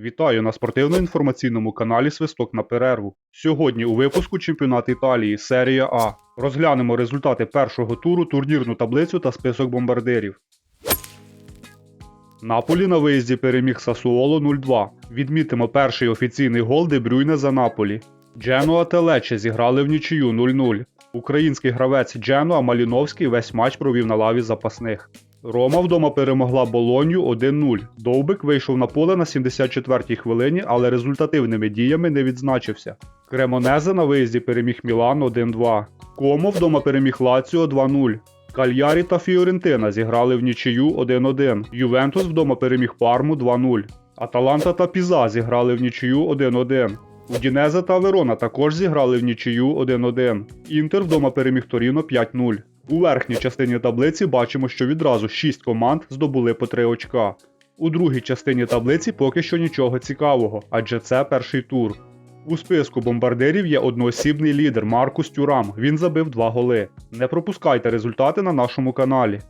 Вітаю на спортивно-інформаційному каналі Свисток на перерву. Сьогодні у випуску чемпіонат Італії серія А. Розглянемо результати першого туру, турнірну таблицю та список бомбардирів. Наполі на виїзді переміг Сасуоло 0-2. Відмітимо перший офіційний гол Де Брюйне за Наполі. Дженуа та Лече зіграли в нічию 0-0. Український гравець Дженуа Маліновський весь матч провів на лаві запасних. Рома вдома перемогла Болонью 1-0. Довбик вийшов на поле на 74-й хвилині, але результативними діями не відзначився. Кремонезе на виїзді переміг Мілан 1-2. Комо вдома переміг Лаціо 2-0. Кальярі та Фіорентина зіграли в нічию 1-1. Ювентус вдома переміг Парму 2-0. Аталанта та Піза зіграли в нічию 1-1. Удінезе та Верона також зіграли в нічию 1-1. Інтер вдома переміг Торіно 5-0. У верхній частині таблиці бачимо, що відразу 6 команд здобули по 3 очка. У другій частині таблиці поки що нічого цікавого, адже це перший тур. У списку бомбардирів є одноосібний лідер Маркус Тюрам. Він забив 2 голи. Не пропускайте результати на нашому каналі.